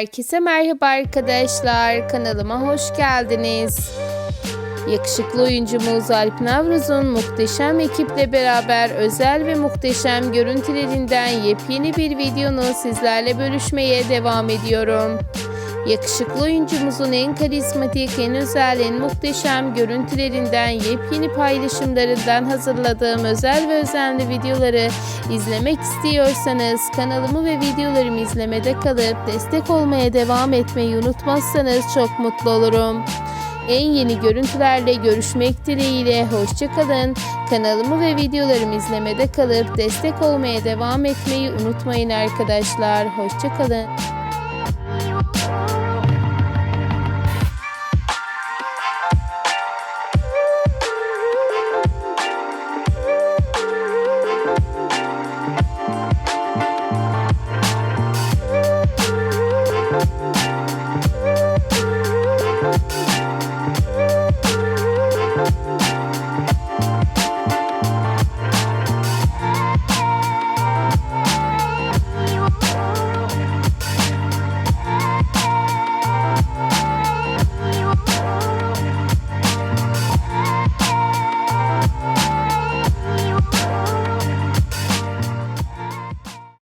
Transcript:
Herkese merhaba arkadaşlar. Kanalıma hoş geldiniz. Yakışıklı oyuncumuz Alp Navruz'un muhteşem ekiple beraber özel ve muhteşem görüntülerinden yepyeni bir videonu sizlerle bölüşmeye devam ediyorum. Yakışıklı oyuncumuzun en karizmatik, en özel, en muhteşem görüntülerinden yepyeni paylaşımlarından hazırladığım özel ve özenli videoları izlemek istiyorsanız kanalımı ve videolarımı izlemede kalıp destek olmaya devam etmeyi unutmazsanız çok mutlu olurum. En yeni görüntülerle görüşmek dileğiyle hoşçakalın. Kanalımı ve videolarımı izlemede kalıp destek olmaya devam etmeyi unutmayın arkadaşlar. Hoşçakalın.